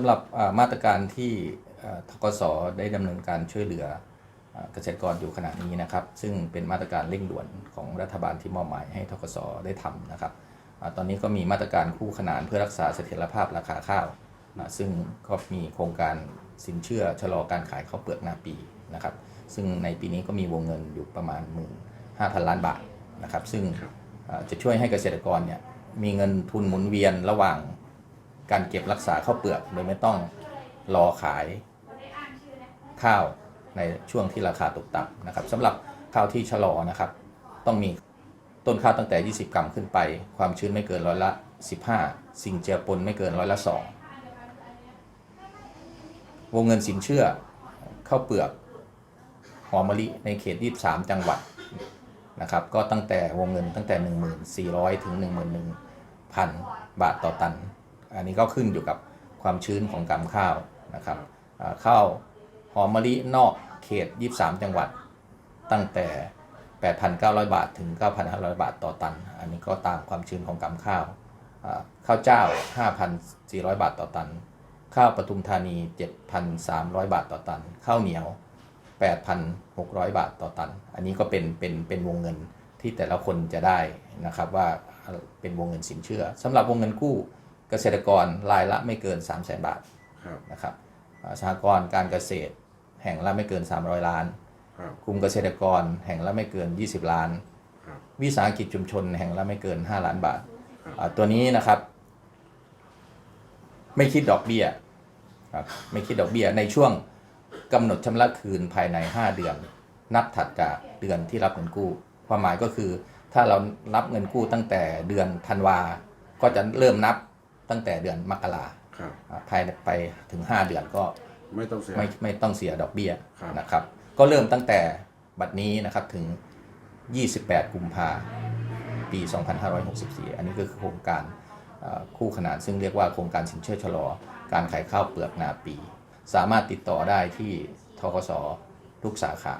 ำหรับมาตรการที่ทกสได้ดำเนินการช่วยเหลือเกษตรกรอยู่ขณะนี้นะครับ ซึ่งเป็นมาตรการเร่งด่วนของรัฐบาลที่มอบหมายให้ทกสได้ทำนะครับอตอนนี้ก็มีมาตรการคู่ขนานเพื่อรักษาเสถียรภาพราคาข้าว ซึ่งก็มีโครงการสินเชื่อชะลอการขายข้าวเปลือกนาปีนะครับ ซึ่งในปีนี้ก็มีวงเงินอยู่ประมาณ 15,000 ล้านบาทนะครับ ซึ่งจะช่วยให้เกษตรกรเนี่ยมีเงินทุนหมุนเวียนระหว่าง การเก็บรักษาข้าวเปลือกโดยไม่ต้องรอขายข้าวในช่วงที่ราคาตกต่ำนะครับสำหรับข้าวที่ชะลอนะครับ ต้องมีต้นข้าวตั้งแต่ 20 กรัมขึ้นไป ความชื้นไม่เกินร้อยละ 15 สิ่งเจือปนไม่เกินร้อยละ 2 วงเงินสินเชื่อข้าวเปลือกหอมมะลิในเขต 23 จังหวัดนะครับ ก็ตั้งแต่วงเงินตั้งแต่ 1,400 ถึง 11,000 บาทต่อตัน อันนี้ก็ขึ้นอยู่กับความชื้นของกำข้าวนะครับข้าวหอมมะลินอกเขต 23 จังหวัด ตั้งแต่ 8,900 บาทถึง 9,500 บาทต่อตัน อันนี้ก็ตามความชื้นของกำข้าวข้าวเจ้า 5,400 บาทต่อตัน ข้าวปทุมธานี 7,300 บาทต่อตัน ข้าวเหนียว 8,600 บาทต่อตัน อันนี้ก็เป็นเป็นเป็นวงเงินที่แต่ละคนจะได้นะครับว่าเป็นวงเงินสินเชื่อสำหรับวงเงินกู้ เกษตรกรรายละไม่เกิน 3 0 0 0 0 0 บาทครับ นะครับอ่าสหกรณ์การเกษตรแห่งละไม่เกิน 300 ล้านครับ กลุ่มเกษตรกรแห่งละไม่เกิน 20 ล้าน ครับ วิสาหกิจชุมชนแห่งละไม่เกิน 5 ล้านบาทครับ อ่าตัวนี้นะครับ ไม่คิดดอกเบี้ยครับไม่คิดดอกเบี้ยในช่วงกำหนดชำระคืนภายใน 5 เดือน นับถัดจากเดือนที่รับเงินกู้ ความหมายก็คือ ถ้าเรารับเงินกู้ตั้งแต่เดือนธันวา ก็จะเริ่มนับ ตั้งแต่เดือนมกราครับอ่าภายในไปถึง 5 เดือนก็ไม่ต้องเสียไม่ไม่ต้องเสียดอกเบี้ยครับนะครับ ก็เริ่มตั้งแต่บัดนี้นะครับถึง 28 กุมภาปี 2564 อันนี้ก็คือโครงการเอ่อคู่ขนานซึ่งเรียกว่าโครงการสินเชื่อชะลอ การขายข้าวเปลือกนาปี สามารถติดต่อได้ที่ทกสทุกสาขา